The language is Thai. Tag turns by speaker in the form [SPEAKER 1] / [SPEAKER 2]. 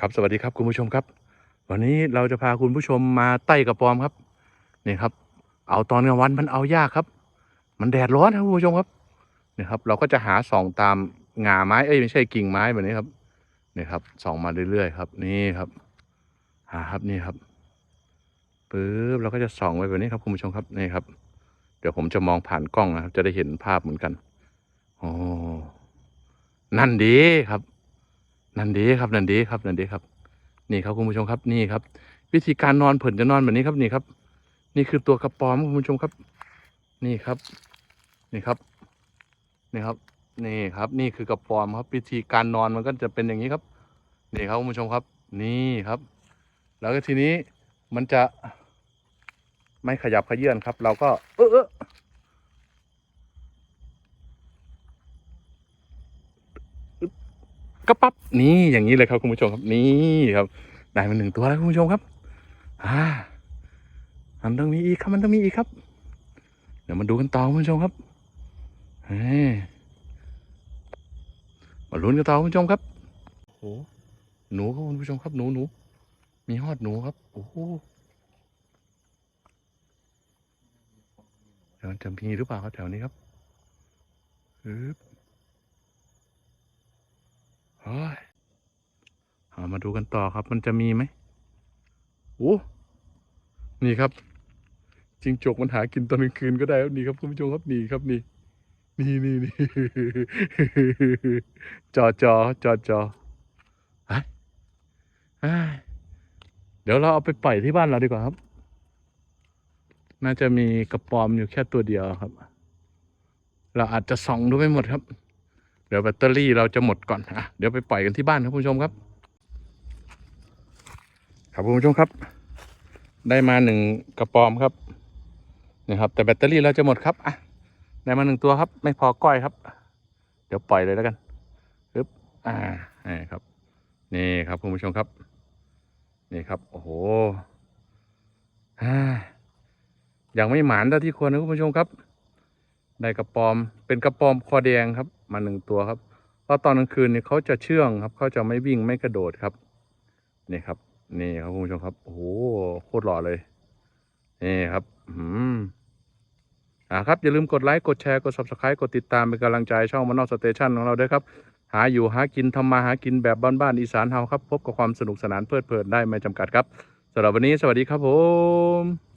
[SPEAKER 1] ครับสวัสดีครับคุณผู้ชมครับ วันนี้เราจะพาคุณผู้ชมมาไต่กระปอมครับนี่ครับ เอาตอนกลางวันมันเอายากครับ มันแดดร้อนครับคุณผู้ชมครับนี่ครับ เราก็จะหาส่องตามงาไม้เอ้ยไม่ใช่กิ่งไม้แบบนี้ครับนี่ครับส่องมาเรื่อยๆครับ นี่ครับ หาครับนี่ครับปึ๊บเราก็จะส่องไว้แบบนี้ครับคุณผู้ชมครับนี่ครับ เดี๋ยวผมจะมองผ่านกล้องนะครับ จะได้เห็นภาพเหมือนกันโอ้นั่นดีครับ นั่นดีครับนั่นดีครับนั่นดีครับ นี่ครับคุณผู้ชมครับนี่ครับ วิธีการนอนเผินจะนอนแบบนี้ครับนี่ครับ นี่คือตัวกระป๋อมคุณผู้ชมครับ นี่ครับ นี่ครับ นี่ครับ นี่ครับ นี่คือกระป๋อมครับ วิธีการนอนมันก็จะเป็นอย่างนี้ครับ นี่ครับคุณผู้ชมครับ นี่ครับ แล้วก็ทีนี้มันจะไม่ขยับขยื่นครับ เราก็เออเออ กระปับนี่อย่างนี้เลยครับคุณผู้ชมครับนี่ครับได้มาหนึ่งตัวแล้วคุณผู้ชมครับ อ่า มันต้องมีอีกครับมันต้องมีอีกครับ เดี๋ยวมาดูกันต่อคุณผู้ชมครับเฮ้มาลุ้นกันต่อคุณผู้ชมครับโอ้โหหนูครับคุณผู้ชมครับหนูหนูมีฮอดหนูครับโอ้โหเดี๋ยวมันจะมีหรือเปล่าครับแถวนี้ครับฮึบ เฮ้ยเอา มาดูกันต่อครับ มันจะมีไหมโอ้นี่ครับจิงจกมันหากินตอนกลางคืนก็ได้ครับนี่ครับคุณผู้ชมครับนี่ครับนี่ นี่นี่นี่จอจอจอจอเฮ้ยเฮ้ยเดี๋ยวเราเอาไปปล่อยที่บ้านเราดีกว่าครับ น่าจะมีกระปอมอยู่แค่ตัวเดียวครับ เราอาจจะส่องดูไม่หมดครับ เดี๋ยวแบตเตอรี่เราจะหมดก่อนอะเดี๋ยวไปปล่อยกันที่บ้านครับคุณผู้ชมครับ ครับคุณผู้ชมครับ ได้มาหนึ่งกระปอมครับนี่ครับ แต่แบตเตอรี่เราจะหมดครับอะได้มาหนึ่งตัวครับ ไม่พอก้อยครับ เดี๋ยวปล่อยเลยแล้วกันปึ๊บอ่านี่ครับ นี่ครับคุณผู้ชมครับ นี่ครับ โอ้โหอ่ายังไม่หมานเท่าที่ควรนะคุณผู้ชมครับ ได้กระปอมเป็นกระปอมคอแดงครับ มาหนึ่งตัวครับเพราะตอนกลางคืนเนี่ยเขาจะเชื่องครับเขาจะไม่วิ่งไม่กระโดดครับ นี่ครับ นี่ครับคุณผู้ชมครับ โอ้โหโคตรหล่อเลย นี่ครับ อืมอ่าครับ อย่าลืมกดไลค์ กดแชร์ กด subscribe กดติดตามเป็นกำลังใจช่องมานอกสเตชันของเราด้วยครับ หาอยู่หากินทำมาหากินแบบบ้านๆอีสานเฮาครับ พบกับความสนุกสนานเพลิดเพลินได้ไม่จำกัดครับสำหรับวันนี้สวัสดีครับผม